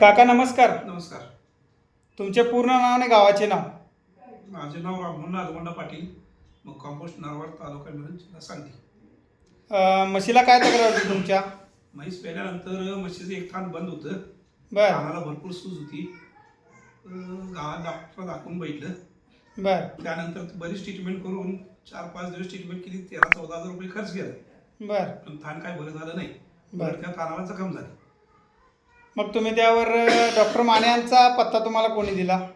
काका नमस्कार. नमस्कार. तुमचे पूर्ण नाव आणि गावाचे नाव? माझे नाव राममोहन नागवंडा पाटील. मग कंपोस्ट नारवाड तालुका मिळून जिल्हा सांगली. अ, म्हशीला काय तक्रार होती तुमच्या? म्हैस पेल्यानंतर म्हशीचं एक थान बंद होतं. बर. कानाला भरपूर सूज होती. अं, गावात डॉक्टर दाखवून बैठलं बर. त्यानंतर बरीच ट्रीटमेंट करून चार पाच दिवस ट्रीटमेंट केली. तेरा चौदा हजार रुपये खर्च केला. बर. पण थान काय बरं झालं नाही. बरं. बरं त्या थानाला जखम झाली. मग तुम्ही त्यावर डॉक्टर माने यांचा पत्ता तुम्हाला कोणी दिला?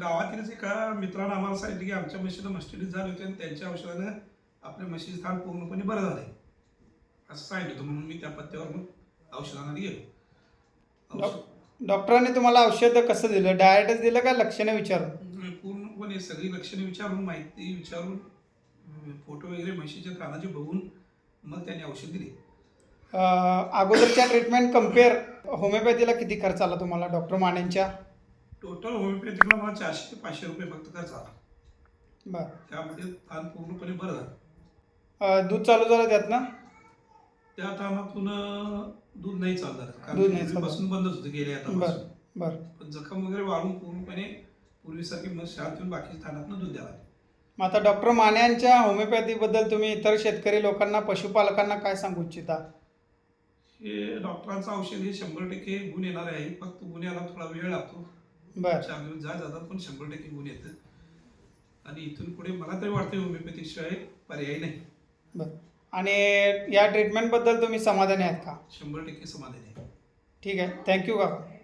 गावातीलच एका मित्रानं आम्हाला सांगितलं की आमच्या म्हशीला मस्टिडीज झाली होती आणि त्यांच्या औषधानं आपल्या म्हशीचं थान पूर्णपणे बरं झालंय. असं सांगितलं होतं म्हणून मी त्या पत्त्यावर मग औषधांना गेलो. औषध डॉक्टरांनी तुम्हाला औषध कसं दिलं? डायटच दिलं का लक्षणं विचारून? पूर्णपणे सगळी लक्षणे विचारून माहिती विचारून फोटो वगैरे म्हशीच्या कानाचे बघून मग त्यांनी औषध दिले. अ, अगोदरच्या ट्रीटमेंट कंपेअर होमिओपॅथीला किती खर्च आला तुम्हाला? डॉक्टर मानेंच्या? टोटल होमिओपॅथिकला मला चारशे ते पाचशे रुपये फक्त खर्च आला. बर. त्यामध्ये थान पूर्णपणे बरं झालं. अ, दूध चालू झालं त्यात ना? त्या अं, दूध नाही चाललं दूध नाही चाललं. पासून बंदच होतं बर आतापासून बर. पण जखम वगैरे वाढून पूर्णपणे पूर्वीसारखी मग शांत येऊन बाकी थानातून दूध द्यावं लागलं. मग आता डॉक्टर माने यांच्या होमिओपॅथीबद्दल तुम्ही इतर शेतकरी लोकांना पशुपालकांना काय सांगू इच्छिता? हे डॉक्टरांचं औषध हे शंभर टक्के गुण येणार आहे. फक्त गुण यायला थोडा वेळ लागतो. बर. जा जातात पण शंभर टक्के गुण येतं. आणि इथून पुढे मला तरी वाटतं होमिओपॅथिक शिवाय पर्याय नाही. बर. आणि या ट्रीटमेंटबद्दल तुम्ही समाधानी आहात का? शंभर टक्के समाधानी आहे. ठीक आहे. थँक्यू काका.